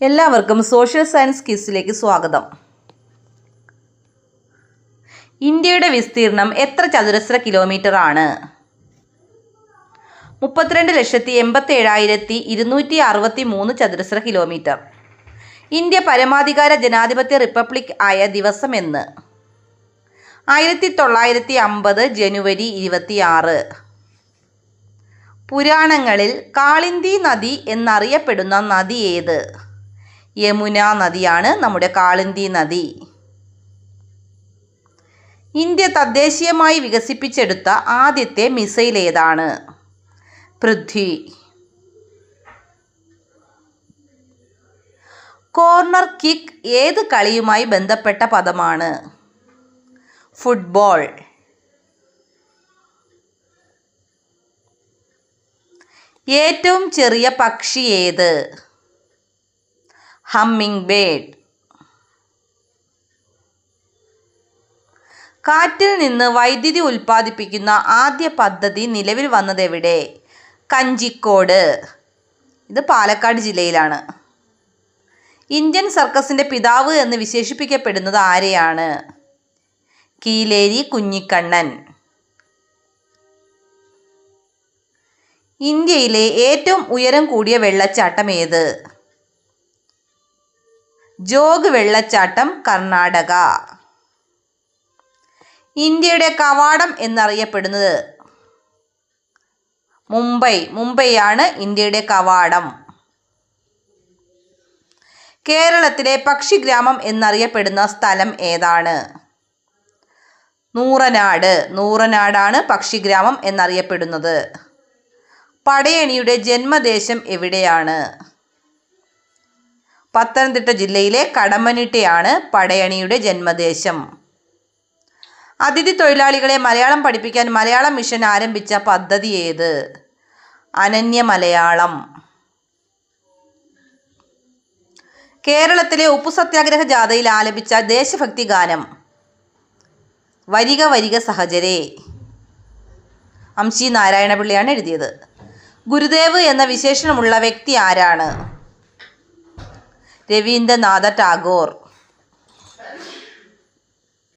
എല്ലാവർക്കും social science ക്വിസിലേക്ക് സ്വാഗതം. ഇന്ത്യയുടെ വിസ്തീർണം എത്ര ചതുരശ്ര കിലോമീറ്റർ ആണ്? മുപ്പത്തിരണ്ട് ലക്ഷത്തി എൺപത്തി ഏഴായിരത്തി ഇരുന്നൂറ്റി അറുപത്തി മൂന്ന് ചതുരശ്ര കിലോമീറ്റർ ഇന്ത്യ പരമാധികാര ജനാധിപത്യ റിപ്പബ്ലിക് ആയ ദിവസം എന്ന്. ആയിരത്തി തൊള്ളായിരത്തി അമ്പത് ജനുവരി ഇരുപത്തിയാറ്. പുരാണങ്ങളിൽ കാളിന്തി നദി എന്നറിയപ്പെടുന്ന നദി ഏത്? യമുന നദിയാണ് നമ്മുടെ കാളിന്തി നദി. ഇന്ത്യ തദ്ദേശീയമായി വികസിപ്പിച്ചെടുത്ത ആദ്യത്തെ മിസൈൽ ഏതാണ്? പൃഥ്വി. കോർണർ കിക്ക് ഏത് കളിയുമായി ബന്ധപ്പെട്ട പദമാണ്? ഫുട്ബോൾ. ഏറ്റവും ചെറിയ പക്ഷി ഏത്? Hummingbird. കാറ്റിൽ നിന്ന് വൈദ്യുതി ഉൽപ്പാദിപ്പിക്കുന്ന ആദ്യ പദ്ധതി നിലവിൽ വന്നതെവിടെ കഞ്ചിക്കോട്. ഇത് പാലക്കാട് ജില്ലയിലാണ്. ഇന്ത്യൻ സർക്കസിന്റെ പിതാവ് എന്ന് വിശേഷിപ്പിക്കപ്പെടുന്നത് ആരെയാണ്? കീലേരി കുഞ്ഞിക്കണ്ണൻ. ഇന്ത്യയിലെ ഏറ്റവും ഉയരം കൂടിയ വെള്ളച്ചാട്ടം ഏത്? ജോഗ് വെള്ളച്ചാട്ടം കർണാടക. ഇന്ത്യയുടെ കവാടം എന്നറിയപ്പെടുന്നത് മുംബൈ. മുംബൈയാണ് ഇന്ത്യയുടെ കവാടം. കേരളത്തിലെ പക്ഷിഗ്രാമം എന്നറിയപ്പെടുന്ന സ്ഥലം ഏതാണ്? നൂറനാട്. നൂറനാടാണ് പക്ഷിഗ്രാമം എന്നറിയപ്പെടുന്നത്. പടയണിയുടെ ജന്മദേശം എവിടെയാണ്? പത്തനംതിട്ട ജില്ലയിലെ കടമ്പനിട്ടയാണ് പടയണിയുടെ ജന്മദേശം. അതിഥി തൊഴിലാളികളെ മലയാളം പഠിപ്പിക്കാൻ മലയാളം മിഷൻ ആരംഭിച്ച പദ്ധതി ഏത്? അനന്യ മലയാളം. കേരളത്തിലെ ഉപ്പു സത്യാഗ്രഹ ജാഥയിൽ ആലപിച്ച ദേശഭക്തി ഗാനം. വരിക വരിക സഹചരേ. അംശി നാരായണപിള്ളിയാണ് എഴുതിയത്. ഗുരുദേവ് എന്ന വിശേഷണമുള്ള വ്യക്തി ആരാണ്? രവീന്ദ്രനാഥ ടാഗോർ